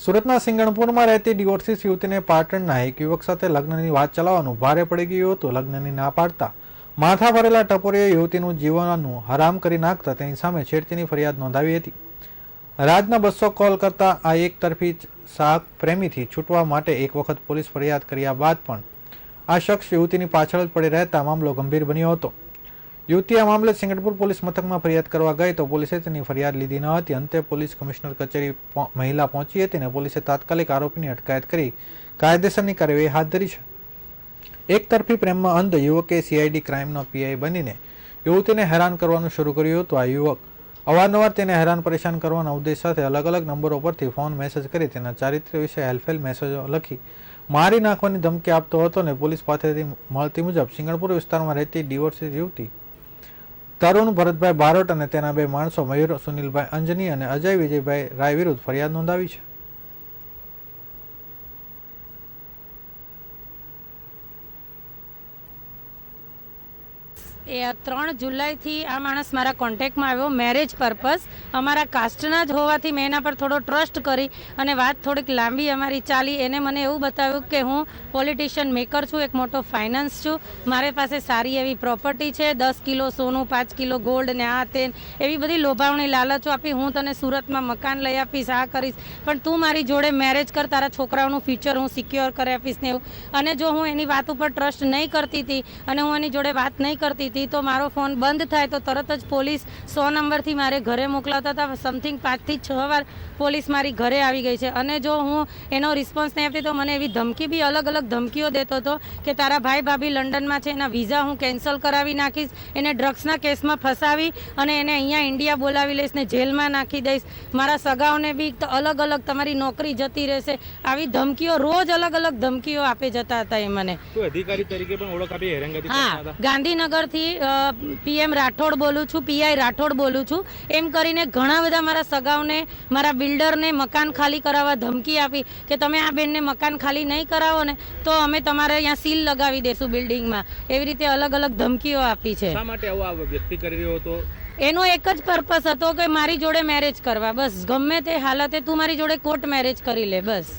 સુરતના સિંગણપુરમાં રહેતી ડિવોર્સિસ યુવતીને પાટણના એક યુવક સાથે લગ્નની વાત ચલાવવાનું ભારે પડી ગયું હતું. લગ્નની ના પાડતા માથા ભરેલા ટપોરીએ યુવતીનું જીવનનું હરામ કરી નાખતા તેની સામે છેડતીની ફરિયાદ નોંધાવી હતી. રાજના બસો કોલ કરતા આ એક તરફી શાક પ્રેમીથી છૂટવા માટે એક વખત પોલીસ ફરિયાદ કર્યા બાદ પણ આ શખ્સ યુવતીની પાછળ જ પડી રહેતા મામલો ગંભીર બન્યો હતો. યુવતી આ મામલે સિંગટપુર પોલીસ મથકમાં ફરિયાદ કરવા ગઈ તો પોલીસે તેની ફરિયાદ લીધી ન હતી. અંતે પોલીસ કમિશનર કચેરી મહિલા પહોંચી હતી અને પોલીસે તાત્કાલિક આરોપીની અટકાયત કરી. કાયદેસરની કાર્યવાહી હાથ ધરી છે. એક તરફી પ્રેમમાં અંધ યુવકે સીઆઈડી ક્રાઇમનો પીઆઈ બનીને યુવતીને હેરાન કરવાનું શરૂ કર્યું હતું. આ યુવક અવારનવાર તેને હેરાન પરેશાન કરવાના ઉદ્દેશ સાથે અલગ અલગ નંબરો પરથી ફોન મેસેજ કરી તેના ચારિત્ર્ય વિશે હેલ્પફેલ મેસેજો લખી મારી નાખવાની ધમકી આપતો હતો અને પોલીસ પાસેથી મળતી મુજબ સિંગણપુર વિસ્તારમાં રહેતી ડિવોર્સી યુવતી તરુણ ભરતભાઈ બારોટ અને તેના બે માણસો મયુર, સુનિલભાઈ અંજની અને અજય વિજયભાઈ રાય વિરુદ્ધ ફરિયાદ નોંધાવી છે. એ ત્રણ જુલાઈથી આ માણસ મારા કોન્ટેક્ટમાં આવ્યો મેરેજ પર્પઝ અમારા કાસ્ટના જ હોવાથી મેં એના પર થોડો ટ્રસ્ટ કરી અને વાત થોડીક લાંબી અમારી ચાલી. એને મને એવું બતાવ્યું કે હું પોલિટિશિયન મેકર છું, એક મોટો ફાઇનાન્સ છું. મારી પાસે સારી એવી પ્રોપર્ટી છે, દસ કિલો સોનું, પાંચ કિલો ગોલ્ડ ને આ તે એવી બધી લોભાવણી લાલચો આપી. હું તને સુરતમાં મકાન લઈ આપીશ, આ કરીશ. પણ તું મારી જોડે મેરેજ કર, તારા છોકરાઓનું ફ્યુચર હું સિક્યોર કરી આપીશ ને એવું. અને જો હું એની વાત ઉપર ટ્રસ્ટ નહીં કરતી હતી અને હું એની જોડે વાત નહીં કરતી હતી તો મારો ફોન બંધ થાય તો તરત જ પોલીસ સો નંબરથી મારે ઘરે મોકલાવતા હતા. સમથિંગ પાંચથી છ વાર પોલીસ મારી ઘરે આવી ગઈ છે. અને જો હું એનો રિસ્પોન્સ નહીં આપતી તો મને એવી ધમકી બી અલગ અલગ ધમકીઓ દેતો હતો કે તારા ભાઈ ભાભી લંડનમાં છે એના વિઝા હું કેન્સલ કરાવી નાખીશ એને ડ્રગ્સના કેસમાં ફસાવી અને એને અહીંયા ઇન્ડિયા બોલાવી લઈશ ને જેલમાં નાખી દઈશ. મારા સગાઓને બી તો અલગ અલગ તમારી નોકરી જતી રહેશે. આવી ધમકીઓ રોજ અલગ અલગ ધમકીઓ આપે જતા હતા એ મને. અધિકારી તરીકે પણ ઓળખ આપી હેરાનગતિ હા હતા? ગાંધીનગરથી પીએમ રાઠોડ બોલું છું પીઆઈ રાઠોડ બોલું છું. એમ કરીને ઘણા બધા મારા સગાઓને મારા બિલ્ડરને મકાન ખાલી કરાવવા ધમકી આપી કે તમે આ બેનને મકાન ખાલી નહીં કરાવો ને તો અમે તમારે અહીંયા સીલ લગાવી દેશું બિલ્ડિંગમાં. એવી રીતે અલગ અલગ ધમકીઓ આપી છે. શા માટે આવો આ વ્યક્તિ કરી રહ્યો હતો? એનો એક જ પર્પસ હતો કે મારી જોડે મેરેજ કરવા. બસ ગમે તે હાલતે તું મારી જોડે કોર્ટ મેરેજ કરી લે બસ.